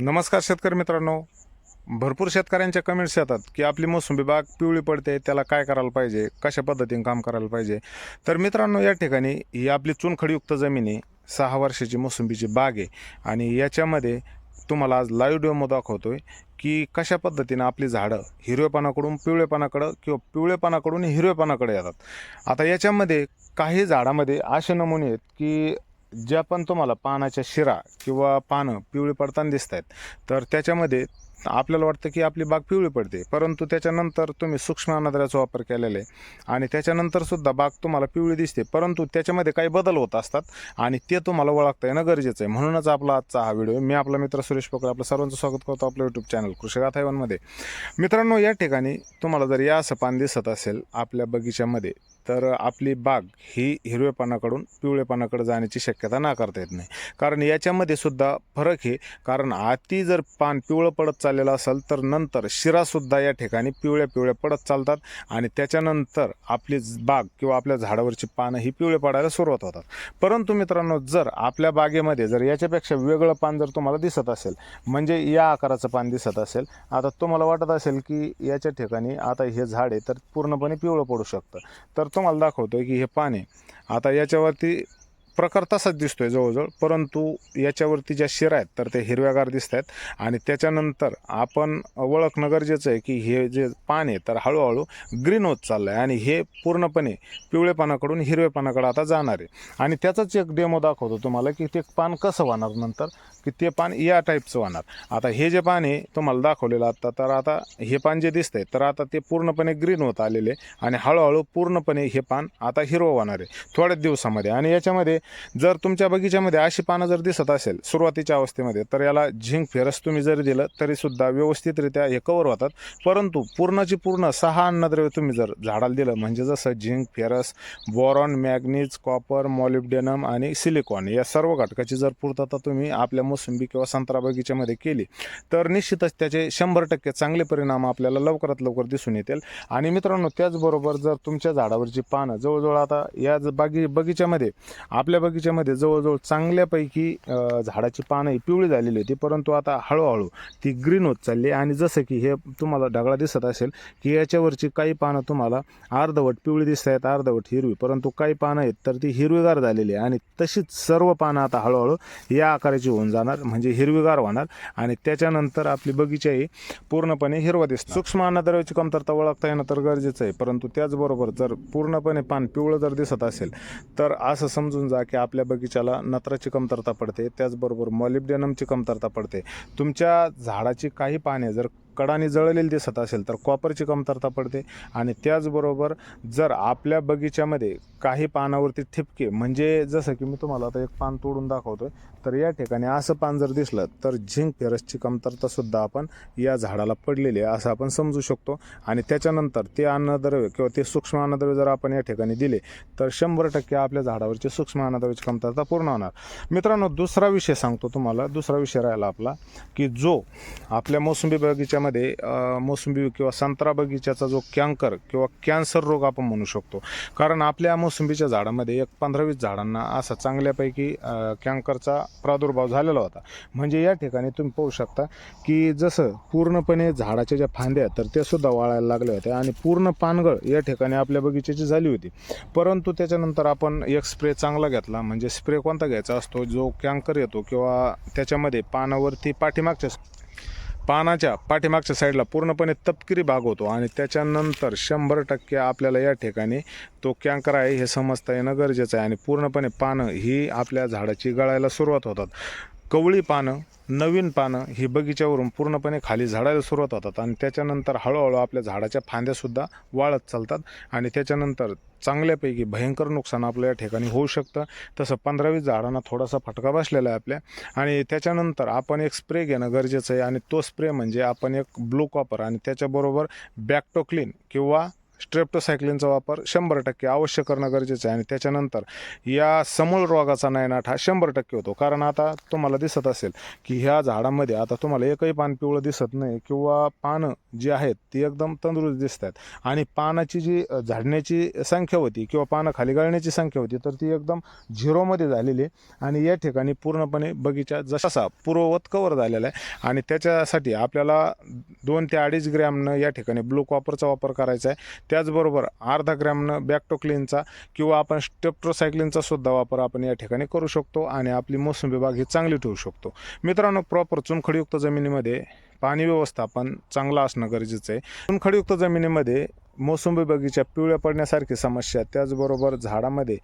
नमस्कार शेतकरी मित्रांनो. भरपूर शेतकऱ्यांच्या कमेंट्स येतात की आपली मोसंबी बाग पिवळी पडते त्याला काय करायला पाहिजे कशा पद्धतीने काम करायला पाहिजे? तर मित्रांनो या ठिकाणी ही आपली चुनखडीयुक्त जमीन आहे सहा वर्षाची मोसंबीची बाग आहे. आणि याच्यामध्ये तुम्हाला आज लाईव्ह डेमो दाखवतो आहे की कशा पद्धतीनं आपली झाडं हिरवेपणाकडून पिवळेपणाकडं किंवा पिवळेपणाकडून हिरवेपणाकडे येतात. आता याच्यामध्ये काही झाडामध्ये असे नमुने आहेत की ज्या पण तुम्हाला पानाच्या शिरा किंवा पानं पिवळी पडताना दिसत आहेत तर त्याच्यामध्ये आपल्याला वाटतं की आपली बाग पिवळी पडते. परंतु त्याच्यानंतर तुम्ही सूक्ष्म अनाद्राचा वापर केलेला आहे आणि त्याच्यानंतर सुद्धा बाग तुम्हाला पिवळी दिसते. परंतु त्याच्यामध्ये काही बदल होत असतात आणि ते तुम्हाला ओळखता येणं गरजेचं आहे. म्हणूनच आपला आजचा हा व्हिडिओ मी आपला मित्र सुरेश पोकळे आपलं सर्वांचं स्वागत करतो आपलं यूट्यूब चॅनल कृषिगाथा मध्ये मित्रांनो या ठिकाणी तुम्हाला जर या असं पान दिसत असेल आपल्या बगीच्यामध्ये तर आपली बाग ही हिरवेपणाकडून पिवळेपणाकडे जाण्याची शक्यता नाकारता येत नाही. कारण याच्यामध्ये सुद्धा फरक आहे कारण आती जर पान पिवळं पडत चाललेलं असेल तर नंतर शिरासुद्धा या ठिकाणी पिवळ्या पिवळ्या पडत चालतात आणि त्याच्यानंतर आपली बाग किंवा आपल्या झाडावरची पानं ही पिवळे पडायला सुरुवात होतात. परंतु मित्रांनो जर आपल्या बागेमध्ये जर याच्यापेक्षा वेगळं पान जर तुम्हाला दिसत असेल म्हणजे या आकाराचं पान दिसत असेल आता तुम्हाला वाटत असेल की याच्या ठिकाणी आता हे झाड आहे तर पूर्णपणे पिवळं पडू शकतं. तर तुम्हाला दाखवतोय की हे पान आहे. आता याच्यावरती प्रकार तसाच दिसतोय जवळजवळ. परंतु याच्यावरती ज्या शिरा आहेत तर ते हिरव्यागार दिसत आहेत आणि त्याच्यानंतर आपण ओळखणं गरजेचं आहे की हे जे पान आहे तर हळूहळू ग्रीन होत चाललं आहे आणि हे पूर्णपणे पिवळेपणाकडून हिरवेपानाकडे आता जाणार आहे. आणि त्याचाच एक डेमो दाखवतो तुम्हाला की ते पान कसं वाहणार नंतर की ते पान या टाईपचं होणार आता हे जे पान आहे तुम्हाला दाखवलेलं आता तर आता हे पान जे दिसतंय तर आता ते पूर्णपणे ग्रीन होत आलेले आणि हळूहळू पूर्णपणे हे पान आता हिरवं होणार आहे. थोड्याच दिवसामध्ये. आणि याच्यामध्ये जर तुमच्या बगीच्यामध्ये अशी पानं जर दिसत असेल सुरुवातीच्या अवस्थेमध्ये तर याला झिंक फेरस तुम्ही जरी दिलं तरीसुद्धा व्यवस्थितरित्या हे कवर होतात. परंतु पूर्णची पूर्ण सहा अन्नद्रव्य तुम्ही जर झाडाला दिलं म्हणजे जसं zinc ferrous boron manganese copper molybdenum आणि सिलिकॉन या सर्व घटकाची जर पूर्तता तुम्ही आपल्या मोसंबी किंवा संत्रा बगीच्यामध्ये केली तर निश्चितच त्याचे शंभर टक्के चांगले परिणाम आपल्याला लवकरात लवकर दिसून येतील. आणि मित्रांनो त्याचबरोबर जर तुमच्या झाडावरची पानं जवळजवळ आता या ज- बागी बगीच्यामध्ये आपल्या बगीच्यामध्ये जवळजवळ चांगल्यापैकी झाडाची पानं ही पिवळी झालेली होती. परंतु आता हळूहळू ती ग्रीन होत चालली आणि जसं की हे तुम्हाला ढगाळा दिसत असेल की याच्यावरची काही पानं तुम्हाला अर्धवट पिवळी दिसत आहेत अर्धवट हिरवी. परंतु काही पानं आहेत तर ती हिरवीगार झालेली आहे. आणि तशीच सर्व पानं आता हळूहळू या आकाराची होऊन जाणार म्हणजे हिरवीगार होणार. आणि त्याच्यानंतर आपली बगीचा ही पूर्णपणे हिरवा दिसतो सूक्ष्म अन्नद्रव्याची कमतरता ओळखता येणं तर गरजेचं आहे. परंतु त्याचबरोबर जर पूर्णपणे पान पिवळं जर दिसत असेल तर असं समजून जा की आपल्या बगीचाला नत्राची कमतरता पडते. त्याचबरोबर मॉलिब्डेनमची कमतरता पडते. तुमच्या झाडाची काही पाने जर कडाने जळलेली दिसत असेल तर कॉपरची कमतरता पडते. आणि त्याचबरोबर जर आपल्या बगीच्यामध्ये काही पानावरती ठिपके म्हणजे जसं की मी तुम्हाला आता एक पान तोडून दाखवतोय तर या ठिकाणी असं पान जर दिसलं तर झिंक फेरसची कमतरता सुद्धा आपण या झाडाला पडलेली आहे असं आपण समजू शकतो. आणि त्याच्यानंतर ते अन्नद्रव्य किंवा ते सूक्ष्म अन्नद्रव्य जर आपण या ठिकाणी दिले तर शंभर टक्के आपल्या झाडावरची सूक्ष्म अन्नद्रव्याची कमतरता पूर्ण होणार. मित्रांनो दुसरा विषय सांगतो तुम्हाला. दुसरा विषय राहिला आपला की जो आपल्या मोसंबी बगीच्यामध्ये अं, मोसंबी किंवा संत्रा बगीच्याचा जो कॅन्कर किंवा कॅन्सर रोग आपण म्हणू शकतो. कारण आपल्या मोसंबीच्या झाडामध्ये एक पंधरा वीस झाडांना असा चांगल्यापैकी अं, कॅन्करचा प्रादुर्भाव झालेला होता. म्हणजे या ठिकाणी तुम्ही पाहू शकता की जसं पूर्णपणे झाडाच्या ज्या फांद्या आहेत, तर त्या सुद्धा वाळायला लागल्या होत्या आणि पूर्ण पानगळ या ठिकाणी आपल्या बगीच्याची झाली होती. परंतु त्याच्यानंतर आपण एक स्प्रे चांगला घेतला. म्हणजे स्प्रे कोणता घ्यायचा असतो? जो कॅन्कर येतो किंवा त्याच्यामध्ये पानावरती पाठीमागच्या पानाच्या पाठीमागच्या साईडला पूर्णपणे तपकिरी भाग होतो आणि त्याच्यानंतर शंभर टक्के आपल्याला या ठिकाणी तो कॅन्कर आहे हे समजता येणं गरजेचं आहे आणि पूर्णपणे पानं ही आपल्या झाडाची गळायला सुरुवात होतात. कवळी पानं नवीन पानं ही बगीच्यावरून पूर्णपणे खाली झाडायला सुरुवात होतात आणि त्याच्यानंतर हळूहळू आपल्या झाडाच्या फांद्यासुद्धा वाळत चालतात आणि त्याच्यानंतर चांगल्यापैकी भयंकर नुकसान आपलं या ठिकाणी होऊ शकतं. तसं पंधरावीस झाडांना थोडासा फटका बसलेला आहे आपल्या. आणि त्याच्यानंतर आपण एक स्प्रे घेणं गरजेचं आहे आणि तो स्प्रे म्हणजे आपण एक ब्लू कॉपर आणि त्याच्याबरोबर बॅक्टोक्लीन किंवा स्ट्रेप्टोसायक्लिनचा वापर शंभर टक्के अवश्य करणं गरजेचं आहे. आणि त्याच्यानंतर या समूळ रोगाचा नायनाट हा शंभर टक्के होतो. कारण आता तुम्हाला दिसत असेल की ह्या झाडामध्ये आता तुम्हाला एकही पान पिवळं दिसत नाही किंवा पानं जी आहेत ती एकदम तंदुरुस्त दिसत आहेत आणि पानाची जी झाडण्याची संख्या होती किंवा पानं खाली गळण्याची संख्या होती तर ती एकदम झिरोमध्ये झालेली आहे. आणि या ठिकाणी पूर्णपणे बगीचा जसा पूर्ववत कवर झालेला आहे. आणि त्याच्यासाठी आपल्याला दोन ते अडीच ग्रॅमनं या ठिकाणी ब्लू कॉपरचा वापर करायचा आहे. त्याचबरोबर अर्धा ग्रॅमनं बॅक्टोक्लिनचा किंवा आपण स्टेप्ट्रोसायक्लिनचा सुद्धा वापर आपण या ठिकाणी करू शकतो आणि आपली मोसंबी बाग ही चांगली ठेवू शकतो. मित्रांनो प्रॉपर चुनखडीयुक्त जमिनीमध्ये पाणी व्यवस्थापन चांगलं असणं गरजेचं आहे. चुनखडीयुक्त जमिनीमध्ये मोसंबी बगीचा पिवळ्या पडण्यासारखी समस्या त्याचबरोबर झाडामध्ये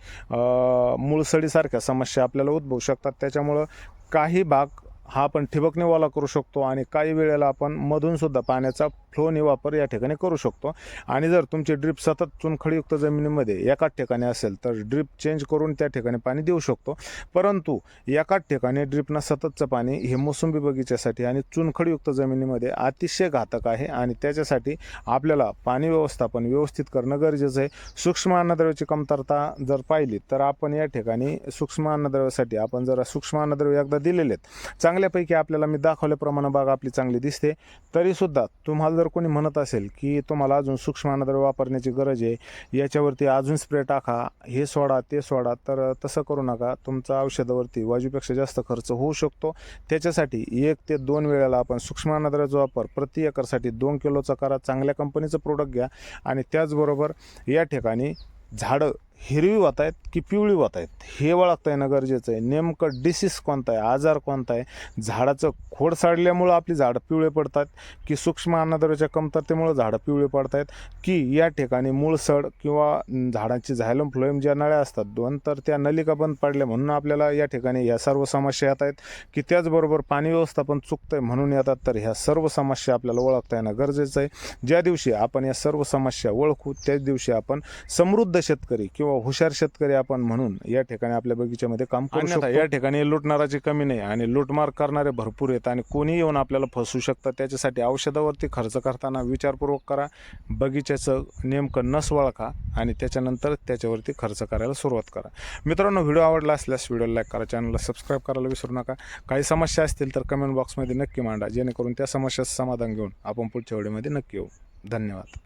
मुळसडीसारख्या समस्या आपल्याला उद्भवू शकतात. त्याच्यामुळं काही भाग हा आपण ठिबकने वाला करू शकतो आणि काही वेळेला आपण मधूनसुद्धा पाण्याचा फ्लोने वापर या ठिकाणी करू शकतो. आणि जर तुमची ड्रीप सतत चुनखडीयुक्त जमिनीमध्ये एकाच ठिकाणी असेल तर ड्रीप चेंज करून त्या ठिकाणी पाणी देऊ शकतो. परंतु एकाच ठिकाणी ड्रीपनं सततचं पाणी हे मोसंबी बगीच्यासाठी आणि चुनखडीयुक्त जमिनीमध्ये अतिशय घातक आहे आणि त्याच्यासाठी आपल्याला पाणी व्यवस्थापन व्यवस्थित करणं गरजेचं आहे. सूक्ष्म अन्नद्रव्याची कमतरता जर पाहिली तर आपण या ठिकाणी सूक्ष्म अन्नद्रव्यासाठी आपण जर सूक्ष्म अन्नद्रव्य एकदा दिलेले आहेत. चांगल्यापैकी आपल्याला मी दाखवल्याप्रमाणे बाग आपली चांगली दिसते. तरीसुद्धा तुम्हाला जर कोणी म्हणत असेल की तुम्हाला अजून सूक्ष्म अन्नद्रव्य वापरण्याची गरज आहे याच्यावरती अजून स्प्रे टाका हे सोडा ते सोडा तर तसं करू नका. तुमचा औषधावरती वाजूपेक्षा जास्त खर्च होऊ शकतो. त्याच्यासाठी एक ते दोन वेळेला आपण सूक्ष्म अन्नद्रव्याचा वापर प्रति एकरसाठी दोन किलोचा करा चांगल्या कंपनीचं प्रोडक्ट घ्या आणि त्याचबरोबर या ठिकाणी झाडं हिरवी वात आहेत की पिवळी वात आहेत? हे ओळखता येणं गरजेचं आहे. नेमकं डिसीज कोणता आहे? आजार कोणता आहे? झाडाचं खोड साडल्यामुळं आपली झाडं पिवळे पडतात की सूक्ष्म अन्नद्रव्याच्या कमतरतेमुळं झाडं पिवळे पडत आहेत की या ठिकाणी मूळसड किंवा झाडांची झायलम फ्लोएम ज्या नळ्या असतात दोन तर त्या नलिका बंद पडल्या म्हणून आपल्याला या ठिकाणी ह्या सर्व समस्या येत आहेत. की त्याचबरोबर पाणी व्यवस्थापन चुकतंय म्हणून येतात तर ह्या सर्व समस्या आपल्याला ओळखता येणं गरजेचं आहे. ज्या दिवशी आपण या सर्व समस्या ओळखू त्याच दिवशी आपण समृद्ध शेतकरी किंवा हुशार शेतकरी आपण म्हणून या ठिकाणी आपल्या बगीच्यामध्ये काम करू शकतो. या ठिकाणी लुटणाराची कमी नाही आणि लुटमार करणारे भरपूर आहेत आणि कोणी येऊन आपल्याला फसवू शकतं. त्याच्यासाठी औषधावरती खर्च करताना विचारपूर्वक करा. बगीच्याचं नेमकं नस वळखा आणि त्याच्यानंतर त्याच्यावरती खर्च करायला सुरुवात करा. मित्रांनो व्हिडिओ आवडला असल्यास व्हिडिओ लाईक करा चॅनलला सबस्क्राईब करायला विसरू नका. काही समस्या असतील तर कमेंट बॉक्समध्ये नक्की मांडा जेणेकरून त्या समस्याचं समाधान घेऊन आपण पुढच्या व्हिडिओमध्ये नक्की येऊ. धन्यवाद.